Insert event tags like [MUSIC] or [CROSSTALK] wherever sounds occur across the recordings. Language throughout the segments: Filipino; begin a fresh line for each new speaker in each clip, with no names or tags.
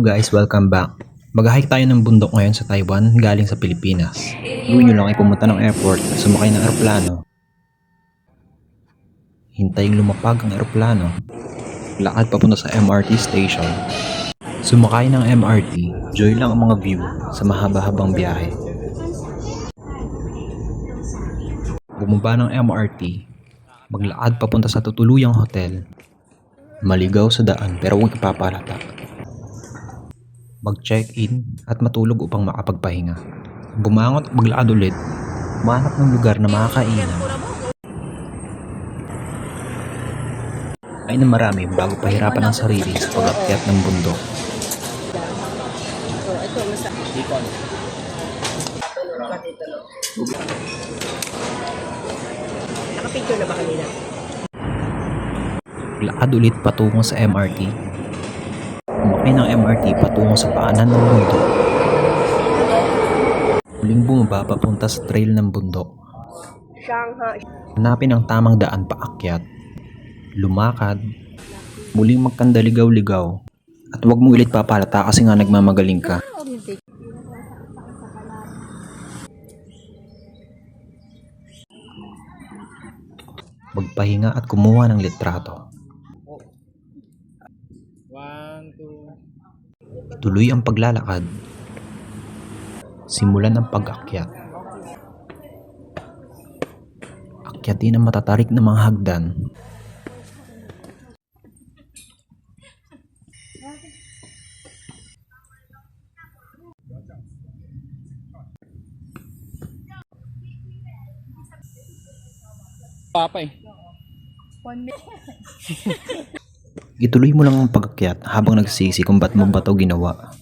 Guys, welcome back. Mag-hike tayo ng bundok ngayon sa Taiwan galing sa Pilipinas. Gawin nyo lang ay pumunta ng airport, sumakay ng aeroplano. Hintayong lumapag ang aeroplano. Lakad papunta sa MRT station. Sumakay ng MRT, joy lang ang mga view sa mahaba-habang biyahe. Bumaba ng MRT, maglakad papunta sa tutuluyang hotel. Maligaw sa daan pero huwag ipapalata. Mag-check-in at matulog upang makapagpahinga. Bumangon at maglakad ulit. Humanap ng lugar na makakainan. Ay na marami bago pahirapan ang sarili sa pag-akyat ng bundok.
Nakapicture na ba kanina?
Lakad ulit patungo sa MRT. Umakay ng MRT patungo sa paanan ng bundok. Muling bumaba papunta sa trail ng bundok. Hanapin ang tamang daan paakyat. Lumakad. Muling magkandaligaw-ligaw. At huwag mo ulit papalata kasi nga nagmamagaling ka. Magpahinga at kumuha ng litrato.
One, two.
Tuloy ang paglalakad. Simulan ang pag-akyat. Akyatin ang matatarik na mga hagdan.
Papa eh. [LAUGHS]
Ituloy mo lang ang pag-akyat habang nagsisi kung ba't mo ba ito ginawa.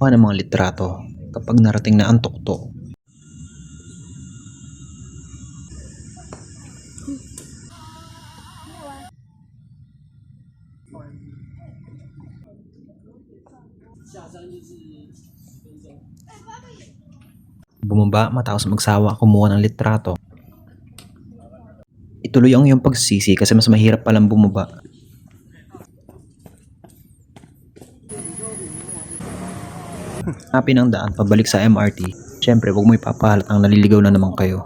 Kuha ng mga litrato kapag narating na ang tuktok. Bumaba matapos magsawa kumuha ng litrato. Ituloy ang iyong pagsisi kasi mas mahirap palang bumaba. Hanapin ang daan pabalik sa MRT. Siyempre, huwag mo ipapahalat ang naliligaw na naman kayo.